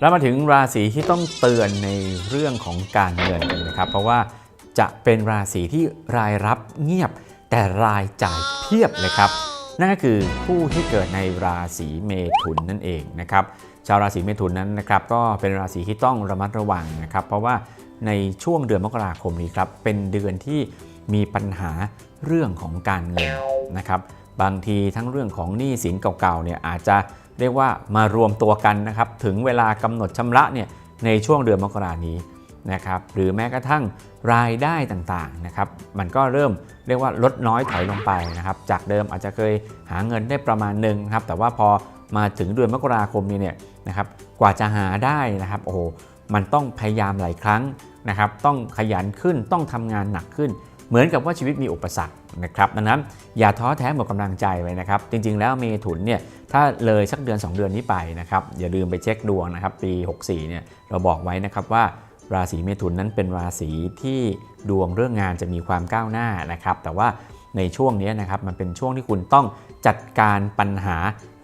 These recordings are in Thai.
แล้วมาถึงราศีที่ต้องเตือนในเรื่องของการเงินกันนะครับ เพราะว่าจะเป็นราศีที่รายรับเงียบ แต่รายจ่ายเพียบเลยครับ นั่นก็คือผู้ที่เกิดในราศีเมถุนนั่นเองนะครับชาวราศีเมถุนนั้นนะครับก็เป็นราศีที่ต้องระมัดระวังนะครับ เพราะว่าในช่วงเดือนมกราคมนี้ครับเป็นเดือนที่มีปัญหาเรื่องของการเงินนะครับ บางทีทั้งเรื่องของหนี้สินเก่าๆเนี่ยอาจจะ เรียกว่ามารวมตัวกันนะครับถึงเวลากำหนดชำระเนี่ยในช่วงเดือนมกรานี้นะครับหรือแม้กระทั่งรายได้ต่างๆนะครับมันก็เริ่มเรียกว่าลดน้อยถอยลงไปนะครับจากเดิมอาจจะเคยหาเงินได้ประมาณหนึ่งครับแต่ว่าพอมาถึงเดือนมกราคมนี้เนี่ยนะครับกว่าจะหาได้นะครับโอ้โหมันต้องพยายามหลายครั้งนะครับต้องขยันขึ้นต้องทำงานหนักขึ้น เหมือนกับว่าชีวิตมีอุปสรรคนะครับดังนั้นอย่าท้อแท้หมดกำลังใจไว้นะครับ จริง ๆ แล้วเมถุนเนี่ยถ้าเลยสักเดือน 2 เดือนนี้ไปนะครับอย่าลืมไปเช็คดวงนะครับปี 64เนี่ยเราบอกไว้นะครับว่าราศีเมถุนนั้นเป็นราศีที่ดวงเรื่องงานจะมีความก้าวหน้านะครับ แต่ว่าในช่วงนี้นะครับมันเป็นช่วงที่คุณต้องจัดการปัญหา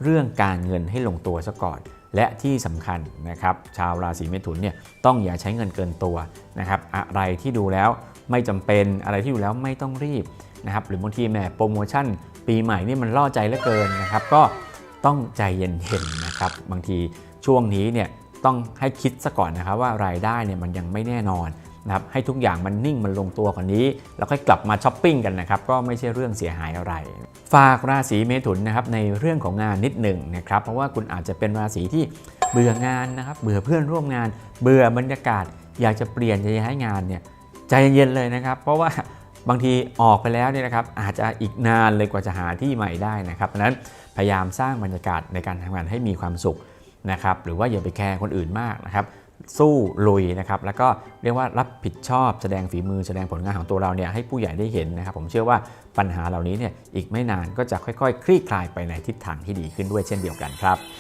เรื่องการเงินให้ลงตัวซะก่อน และที่สำคัญนะครับ ชาวราศีเมถุนเนี่ยต้องอย่าใช้เงินเกินตัวนะครับ อะไรที่ดูแล้ว ไม่จำเป็นอะไรที่ดูแล้วไม่ต้องรีบนะครับหรือบางทีแหมโปรโมชั่น ปีใหม่นี่มันล่อใจเหลือเกินนะครับ ก็ต้องใจเย็นๆนะครับ บางทีช่วงนี้เนี่ยต้องให้คิดซะก่อนนะครับว่ารายได้เนี่ยมันยังไม่แน่นอนนะครับให้ทุกอย่างมันนิ่งมันลงตัวกว่านี้ แล้วค่อยกลับมาช้อปปิ้งกันนะครับ ก็ไม่ใช่เรื่องเสียหายอะไร ฝากราศีเมถุนนะครับในเรื่องของงานนิดหนึ่งนะครับ เพราะว่าคุณอาจจะเป็นราศีที่เบื่องานนะครับ เบื่อเพื่อนร่วมงาน เบื่อบรรยากาศ อยากจะเปลี่ยนจะย้ายงานเนี่ย ใจเย็นๆเลยนะครับ เพราะว่าบางทีออกไปแล้วเนี่ยนะครับอาจจะอีกนานเลยกว่าจะหาที่ใหม่ได้นะครับดังนั้นพยายามสร้างบรรยากาศในการทำงานให้มีความสุขนะครับหรือว่าอย่าไปแคร์คนอื่นมากนะครับสู้ลุยนะครับแล้วก็เรียกว่ารับผิดชอบแสดงฝีมือแสดงผลงานของตัวเราเนี่ยให้ผู้ใหญ่ได้เห็นนะครับ ผมเชื่อว่าปัญหาเหล่านี้เนี่ยอีกไม่นานก็จะค่อยๆ คลี่คลายไปในทิศทางที่ดีขึ้นด้วยเช่นเดียวกันครับ